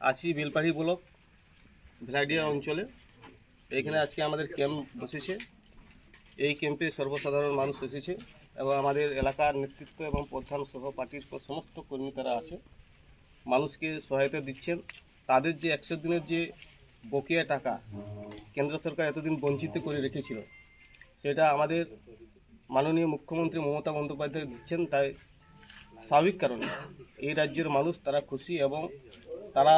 আছি বেলপাড়ি ব্লক ভেলাডিয়া অঞ্চলে। এখানে আজকে আমাদের ক্যাম্প বসেছে। এই ক্যাম্পে সর্বসাধারণ মানুষ এসেছে এবং আমাদের এলাকার নেতৃত্ব এবং প্রধান সহ পার্টির সমস্ত কর্মী তারা আছে। মানুষকে সহায়তা দিচ্ছেন। তাদের যে একশো দিনের যে বকেয়া টাকা কেন্দ্র সরকার এতদিন বঞ্চিত করে রেখেছিল, সেটা আমাদের মাননীয় মুখ্যমন্ত্রী মমতা বন্দ্যোপাধ্যায় দিচ্ছেন। তাই স্বাভাবিক কারণে এই রাজ্যের মানুষ তারা খুশি এবং তারা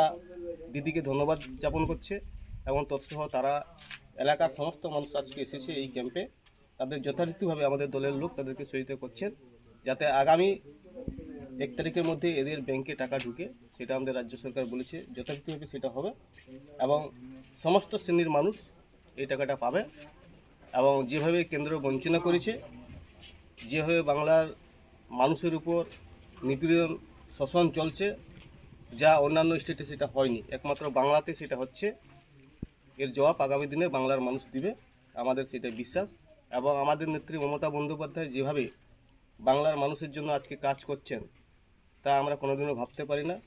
দিদিকে ধন্যবাদ জ্ঞাপন করছে এবং তৎসহ তারা এলাকার সমস্ত মানুষ আজকে এসেছে এই ক্যাম্পে তাদের যথারীতিভাবে আমাদের দলের লোক তাদেরকে সহিত করছেন যাতে আগামী এক তারিখের মধ্যে এদের ব্যাংকে টাকা ঢুকে, সেটা আমাদের রাজ্য সরকার বলেছে, যথারীতিভাবে সেটা হবে এবং সমস্ত শ্রেণির মানুষ এই টাকাটা পাবে এবং যেভাবে কেন্দ্র বঞ্চনা করেছে, যেভাবে বাংলার মানুষের উপর নিপীড়ন শোষণ চলছে যা অন্যান্য স্টেটে সেটা হয়নি। একমাত্র বাংলাতে সেটা হচ্ছে, এর জবাব আগামী দিনে বাংলার মানুষ দিবে। আমাদের সেটা বিশ্বাস। এবং আমাদের নেত্রী মমতা বন্দ্যোপাধ্যায় যেভাবে বাংলার মানুষের জন্য আজকে কাজ করছেন, তা আমরা কোনোদিনও ভাবতে পারি না।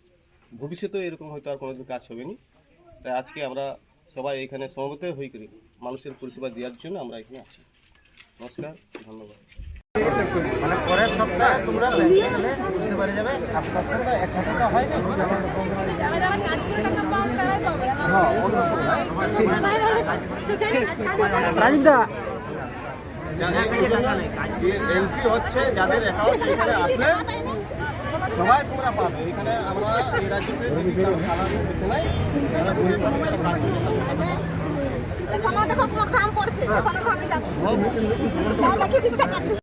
ভবিষ্যতেও এরকম হয়তো আর কোনোদিন কাজ হবে না তাই আজকে আমরা সবাই এখানে সমবেত হয়ে করি মানুষের পরিষেবা দেওয়ার জন্য আমরা এখানে আছি। নমস্কার, ধন্যবাদ। মানে পরের সপ্তাহে তোমরা পারে যাবে। আস্তে আস্তে তো একসাথে তো হয় না। এন্ট্রি হচ্ছে যাদের অ্যাকাউন্ট এখানে আসলে সবাই তোমরা পাবে। এখানে আমরা এই রাজ্যতে কাজ